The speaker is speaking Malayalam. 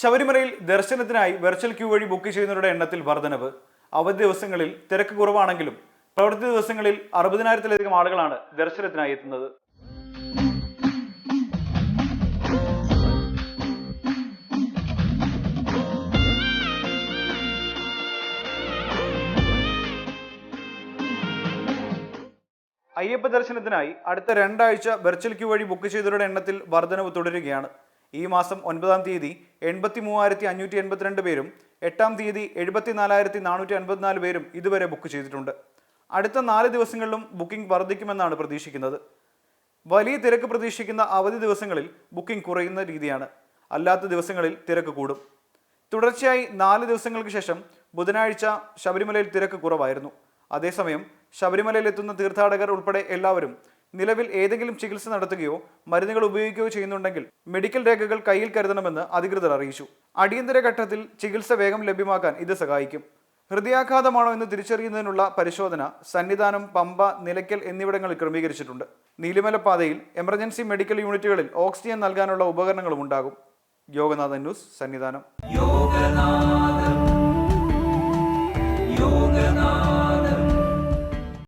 ശബരിമലയിൽ ദർശനത്തിനായി വെർച്വൽ ക്യൂ വഴി ബുക്ക് ചെയ്യുന്നവരുടെ എണ്ണത്തിൽ വർധനവ്. അവധി ദിവസങ്ങളിൽ തിരക്ക് കുറവാണെങ്കിലും പ്രവൃത്തി ദിവസങ്ങളിൽ അറുപതിനായിരത്തിലധികം ആളുകളാണ് ദർശനത്തിനായി എത്തുന്നത്. അയ്യപ്പ ദർശനത്തിനായി അടുത്ത രണ്ടാഴ്ച വെർച്വൽ ക്യൂ വഴി ബുക്ക് ചെയ്തവരുടെ എണ്ണത്തിൽ വർധനവ് തുടരുകയാണ്. ഈ മാസം ഒൻപതാം തീയതി എൺപത്തി മൂവായിരത്തി അഞ്ഞൂറ്റി എൺപത്തിരണ്ട് പേരും എട്ടാം തീയതി എഴുപത്തി നാലായിരത്തി നാനൂറ്റി അൻപത്തിനാല് പേരും ഇതുവരെ ബുക്ക് ചെയ്തിട്ടുണ്ട്. അടുത്ത നാല് ദിവസങ്ങളിലും ബുക്കിംഗ് വർദ്ധിക്കുമെന്നാണ് പ്രതീക്ഷിക്കുന്നത്. വലിയ തിരക്ക് പ്രതീക്ഷിക്കുന്ന അവധി ദിവസങ്ങളിൽ ബുക്കിംഗ് കുറയുന്ന രീതിയാണ്. അല്ലാത്ത ദിവസങ്ങളിൽ തിരക്ക് കൂടും. തുടർച്ചയായി നാല് ദിവസങ്ങൾക്ക് ശേഷം ബുധനാഴ്ച ശബരിമലയിൽ തിരക്ക് കുറവായിരുന്നു. അതേസമയം ശബരിമലയിൽ എത്തുന്ന തീർത്ഥാടകർ ഉൾപ്പെടെ എല്ലാവരും നിലവിൽ ഏതെങ്കിലും ചികിത്സ നടത്തുകയോ മരുന്നുകൾ ഉപയോഗിക്കുകയോ ചെയ്യുന്നുണ്ടെങ്കിൽ മെഡിക്കൽ രേഖകൾ കയ്യിൽ കരുതണമെന്ന് അധികൃതർ അറിയിച്ചു. അടിയന്തര ഘട്ടത്തിൽ ചികിത്സ വേഗം ലഭ്യമാക്കാൻ ഇത് സഹായിക്കും. ഹൃദയാഘാതമാണോ എന്ന് തിരിച്ചറിയുന്നതിനുള്ള പരിശോധന സന്നിധാനം പമ്പ നിലയ്ക്കൽ എന്നിവിടങ്ങളിൽ ക്രമീകരിച്ചിട്ടുണ്ട്. നീലിമല പാതയിൽ എമർജൻസി മെഡിക്കൽ യൂണിറ്റുകളിൽ ഓക്സിജൻ നൽകാനുള്ള ഉപകരണങ്ങളും ഉണ്ടാകും. യോഗനാഥൻ ന്യൂസ് സന്നിധാനം.